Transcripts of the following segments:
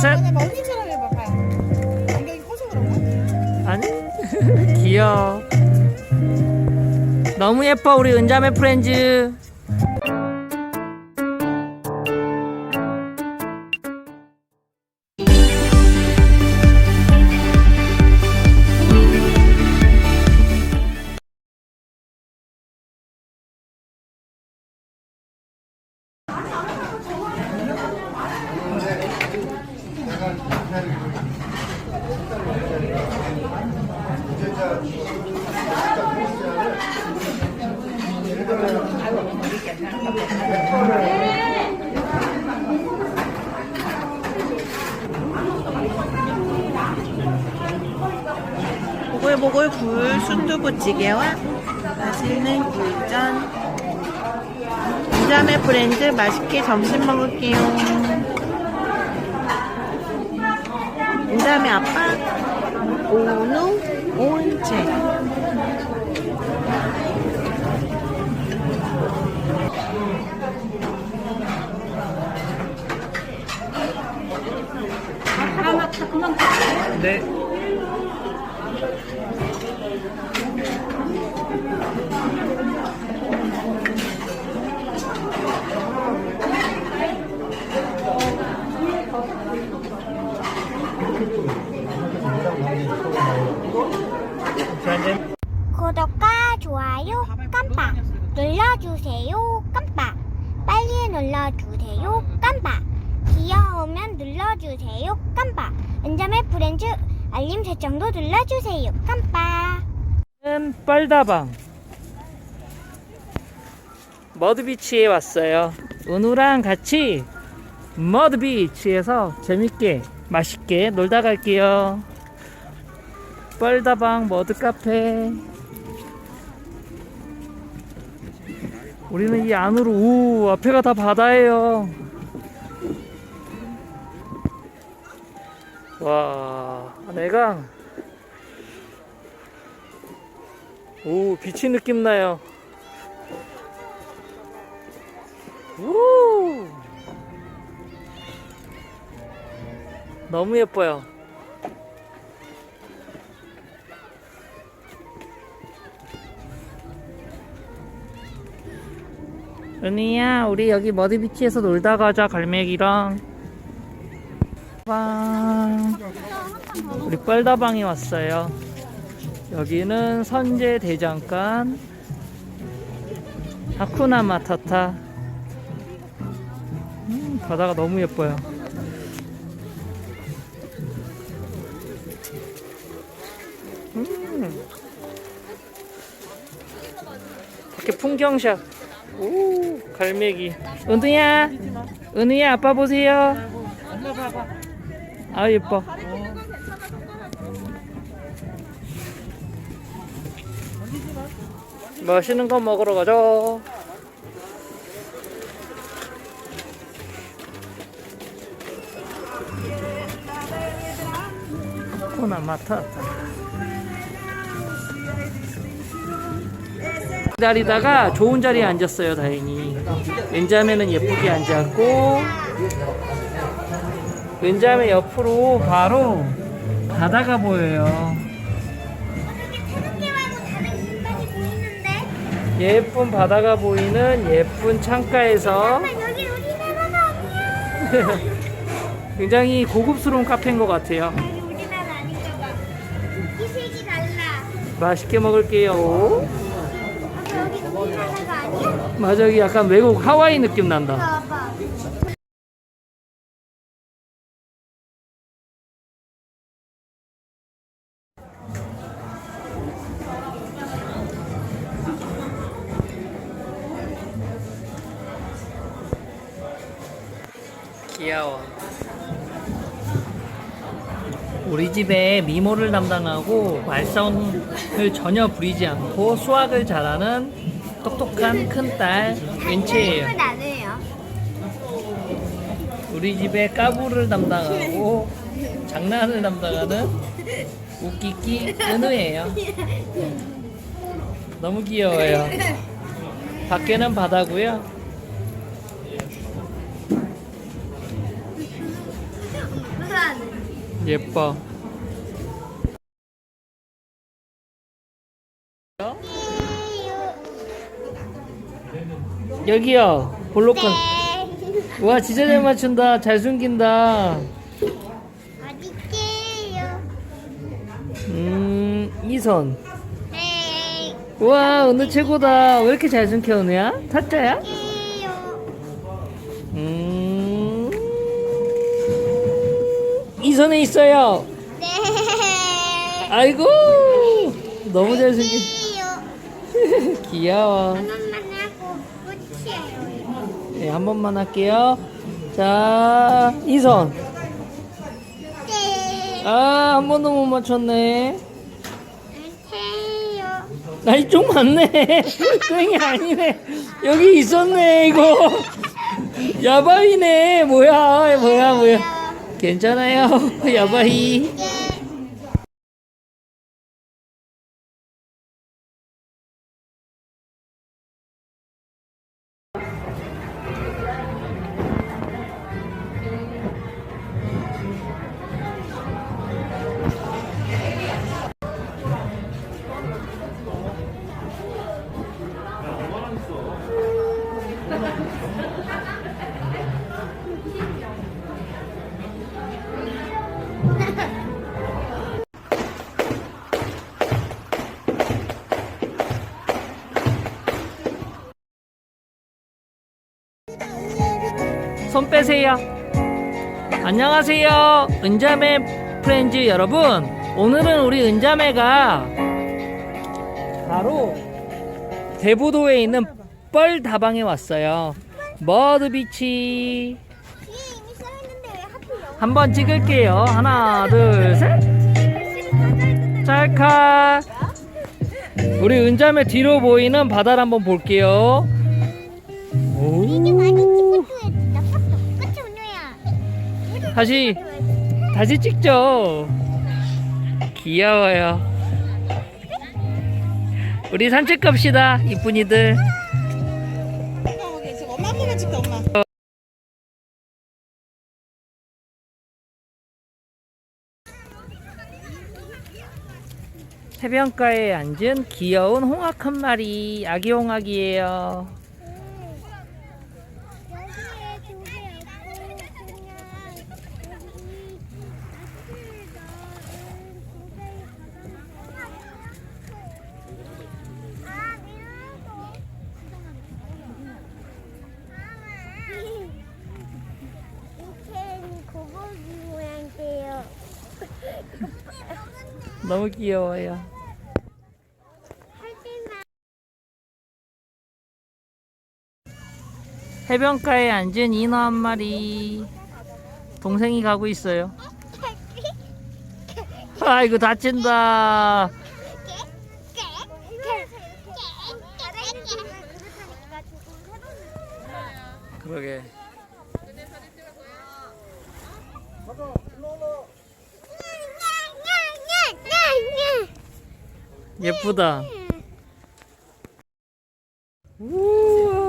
셋. 아니 언니처럼 해봐 봐. 안경이 커서 그런가? 아니 귀여워 너무 예뻐 우리 은자매 프렌즈 순두부찌개와 맛있는 굴전. 인자매 브랜드 맛있게 점심 먹을게요. 인자매 아빠 오누 온채. 네 구독과 좋아요 깜빡 눌러주세요 깜빡 빨리 눌러주세요 깜빡 귀여우면 눌러주세요 깜빡 은자매 프렌즈 알림 설정도 눌러주세요 깜빡 는 뻘다방. 머드비치에 왔어요. 은우랑 같이 머드비치에서 재밌게 맛있게 놀다 갈게요. 뻘다방 머드 카페. 우리는 이 안으로 우 앞에가 다 바다예요. 와 내가 오 비치 느낌 나요. 우 너무 예뻐요. 은희야, 우리 여기 머드비치에서 놀다 가자, 갈매기랑. 빵. 우리 뻘다방에 왔어요. 여기는 선제 대장간 하쿠나 마타타 음, 바다가 너무 예뻐요 밖에 풍경샷 오 갈매기 은우야 은우야 아빠 보세요 아 예뻐 맛있는 거 먹으러 가자. 코나 마타타. 기다리다가 좋은 자리에 앉았어요, 다행히. 왼자매는 예쁘게 앉았고, 왼자매 옆으로 바로 바다가 보여요. 예쁜 바다가 보이는 예쁜 창가에서 굉장히 고급스러운 카페인 것 같아요. 맛있게 먹을게요. 맞아, 여기 약간 외국 하와이 느낌 난다. 귀여워. 우리 집에 미모를 담당하고 말썽을 전혀 부리지 않고 수학을 잘하는 똑똑한 큰딸 은채예요. 나네요 우리 집에 까부를 담당하고 장난을 담당하는 웃기기 은우예요. 너무 귀여워요. 밖에는 바다고요. 예뻐. 여기요. 볼로콘. 네. 와 진짜 잘 맞춘다. 잘 숨긴다. 어딨게요? 음 이선. 네. 와 은우 최고다. 왜 이렇게 잘 숨겨 은우야? 타짜야? 음 이선에 있어요. 네. 아이고 너무 잘 숨긴. 귀여워. 한 번만 하고 끝이에요. 네, 한 번만 할게요. 자 이선. 네. 아 한 번도 못 맞췄네. 아이 좀 많네. 땡이 아니네. 여기 있었네 이거. 야바이네. 뭐야 뭐야 뭐야. 괜찮아요. 야바이. 손 빼세요. 안녕하세요. 은자매 프렌즈 여러분. 오늘은 우리 은자매가 바로 대부도에 있는 뻘 다방에 왔어요. 머드비치. 한번 찍을게요. 하나, 둘, 셋. 짤카. 우리 은자매 뒤로 보이는 바다를 한번 볼게요. 오. 다시 다시 찍죠. 귀여워요. 우리 산책 갑시다, 이쁜이들. 해변가에 앉은 귀여운 홍학 한 마리, 아기 홍학이에요. 여기에 조개 없고 그냥 여기 아 미안해. 이렇게 고고기 모양이에요. 너무 귀여워요. 해변가에 앉은 인어 한 마리. 동생이 가고 있어요. 아이고 다친다. 그러게. 예쁘다. 우와.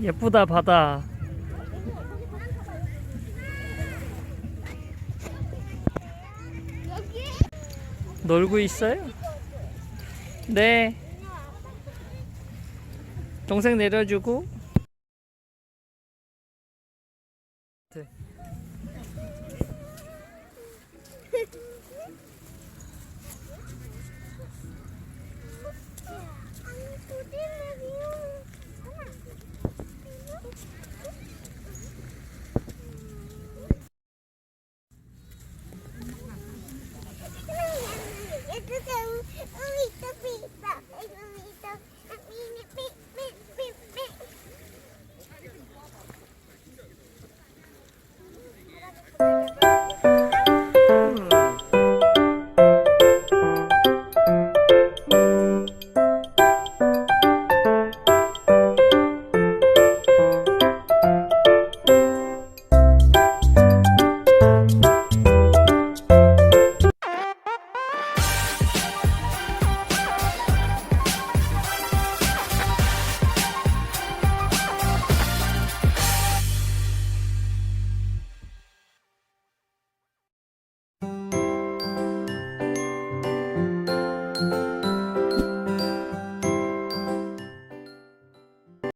예쁘다 바다. 놀고 있어요? 네. 동생 내려주고